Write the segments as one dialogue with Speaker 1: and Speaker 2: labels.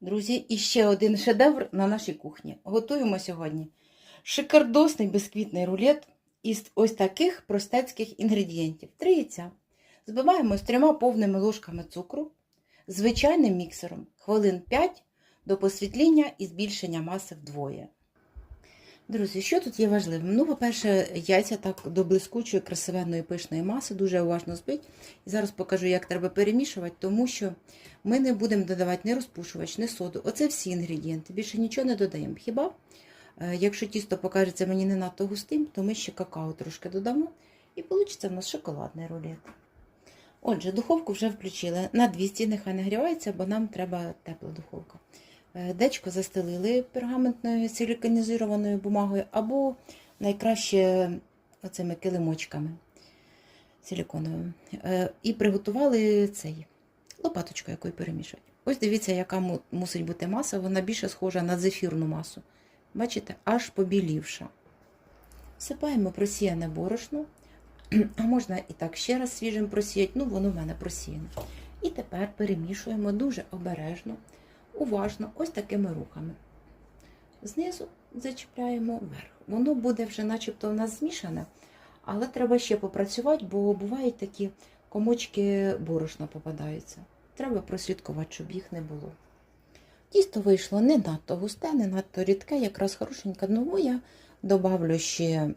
Speaker 1: Друзі, і ще один шедевр на нашій кухні. Готуємо сьогодні шикардосний бісквітний рулет із ось таких простецьких інгредієнтів. Три яйця. Збиваємо з трьома повними ложками цукру, звичайним міксером, хвилин 5 до посвітління і збільшення маси вдвоє. Друзі, що тут є важливим? Ну, по-перше, яйця так до блискучої, красивенної пишної маси, дуже уважно збить. І зараз покажу, як треба перемішувати, тому що ми не будемо додавати ні розпушувач, ні соду. Оце всі інгредієнти. Більше нічого не додаємо. Хіба, е, якщо тісто покажеться мені не надто густим, то ми ще какао трошки додамо. І вийде в нас шоколадний рулет. Отже, духовку вже включили. На 200 нехай нагрівається, бо нам треба тепла духовка. Е, Дечко застелили пергаментною силіконізованою бумагою, або найкраще оцими килимочками силіконовими. Е, І приготували цей лопаточку, якою перемішати. Ось дивіться, яка мусить бути маса, вона більше схожа на зефірну масу. Бачите, аж побілівша. Всипаємо просіяне борошно, а можна і так ще раз свіжим просіяти, ну воно в мене просіяне. І тепер перемішуємо дуже обережно, уважно, ось такими рухами. Знизу зачіпляємо вверх. Воно буде вже начебто в нас змішане, але треба ще попрацювати, бо бувають такі комочки борошна попадаються. Треба прослідкувати, щоб їх не було. Тісто вийшло не надто густе, не надто рідке, якраз хорошенька Ну, я добавлю ще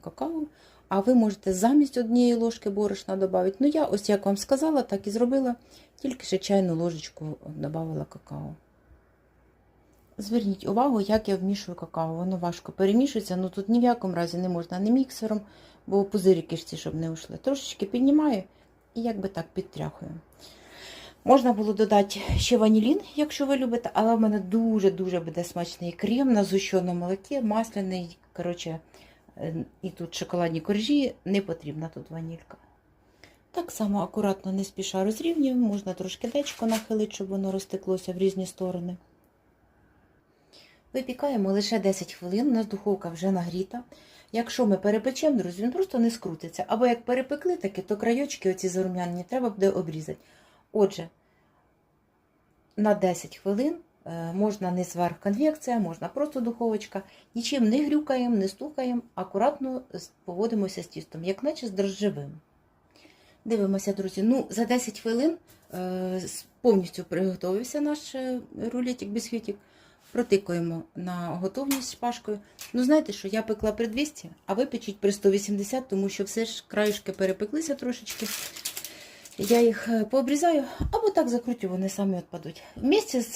Speaker 1: какао, а ви можете замість однієї ложки борошна додати. Ну, я ось як вам сказала, так і зробила, тільки ще чайну ложечку додавала какао. Зверніть увагу, як я вмішую какао. Воно важко перемішується, ну тут ні в якому разі не можна не міксером, бо пузирики ж ці, щоб не ушли. Трошечки піднімаю і якби так підтряхую. Можна було додати ще ванілін, якщо ви любите, але в мене дуже-дуже буде смачний крем на зущеному молокі, масляний. Коротше, е, і тут шоколадні коржі, не потрібна тут ванілька. Так само акуратно не спіша розрівнюємо, можна трошки дечко нахилити, щоб воно розтеклося в різні сторони. Випікаємо лише 10 хвилин, у нас духовка вже нагріта. Якщо ми перепечемо, друзі, він просто не скрутиться. Або як перепекли таки, то крайочки оці зарум'яні треба буде обрізати. Отже, на 10 хвилин е, можна не зверх конвекція, можна просто духовочка. Нічим не грюкаємо, не стукаємо, акуратно поводимося з тістом, як наче з дрожжевим. Дивимося, друзі. Ну, за 10 хвилин е, повністю приготовився наш е, рулетик бісквітик. Протикуємо на готовність шпажкою. Ну, знаєте що, я пекла при 200, а ви печіть при 180, тому що все ж краюшки перепеклися трошечки. Я їх пообрезаю, пообрізаю, або так закрутю, вони самі відпадуть. Вместе з